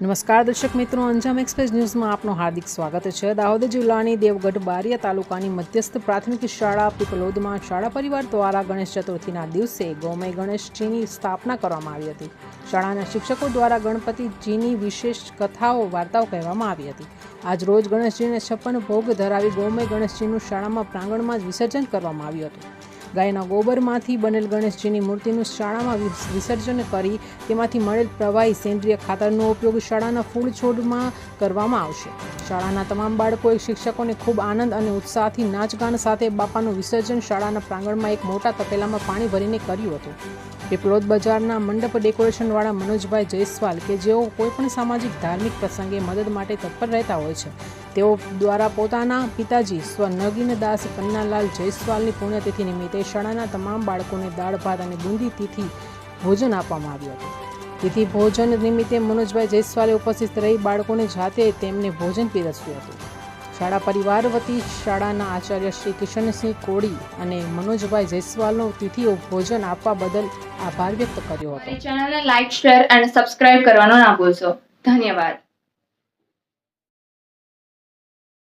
નમસ્કાર દર્શક મિત્રો, અંજામ એક્સપ્રેસ ન્યૂઝમાં આપનું હાર્દિક સ્વાગત છે. દાહોદ જિલ્લાની દેવગઢ બારિયા તાલુકાની મધ્યસ્થ પ્રાથમિક શાળા પીપલોદમાં શાળા પરિવાર દ્વારા ગણેશ ચતુર્થીના દિવસે ગૌમય ગણેશજીની સ્થાપના કરવામાં આવી હતી. શાળાના શિક્ષકો દ્વારા ગણપતિજીની વિશેષ કથાઓ, વાર્તાઓ કહેવામાં આવી હતી. આજ રોજ ગણેશજીને છપ્પન ભોગ ધરાવી ગૌમય ગણેશજીનું શાળામાં પ્રાંગણમાં જ વિસર્જન કરવામાં આવ્યું હતું. ગાયના ગોબરમાંથી બનેલ ગણેશજીની મૂર્તિનું શાળામાં વિસર્જન કરી તેમાંથી મળેલ પ્રવાહી સેન્દ્રિય ખાતરનો ઉપયોગ શાળાના ફૂલ છોડમાં કરવામાં આવશે. શાળાના તમામ બાળકોએ શિક્ષકોને ખૂબ આનંદ અને ઉત્સાહથી નાચગાન સાથે બાપાનું વિસર્જન શાળાના પ્રાંગણમાં એક મોટા તપેલામાં પાણી ભરીને કર્યું હતું. પીપલોદ બજારના મંડપ ડેકોરેશનવાળા મનોજભાઈ જયસ્વાલ કે જેઓ કોઈપણ સામાજિક, ધાર્મિક પ્રસંગે મદદ માટે તત્પર રહેતા હોય છે, તેઓ દ્વારા પોતાના પિતાજી સ્વ નગીનદાસ પન્નાલાલ જયસ્વાલની પુણ્યતિથિ નિમિત્તે શાળાના તમામ બાળકોને દાળ, ભાત અને બુંદી તિથિ ભોજન આપવામાં આવ્યું હતું. તિથિ ભોજન નિમિત્તે મનોજભાઈ જયસ્વાલે ઉપસ્થિત રહી બાળકોને જાતે તેમને ભોજન પીરસ્યું હતું. શાળા પરિવાર વતી શાળાના આચાર્ય શ્રી કિશનસિંહ કોળી અને મનોજભાઈ જયસ્વાલનો તિથિઓ ભોજન આપવા બદલ આભાર વ્યક્ત કર્યો હતો. ચેનલને લાઈક, શેર અને સબસ્ક્રાઇબ કરવાનો ના ભૂલશો. ધન્યવાદ.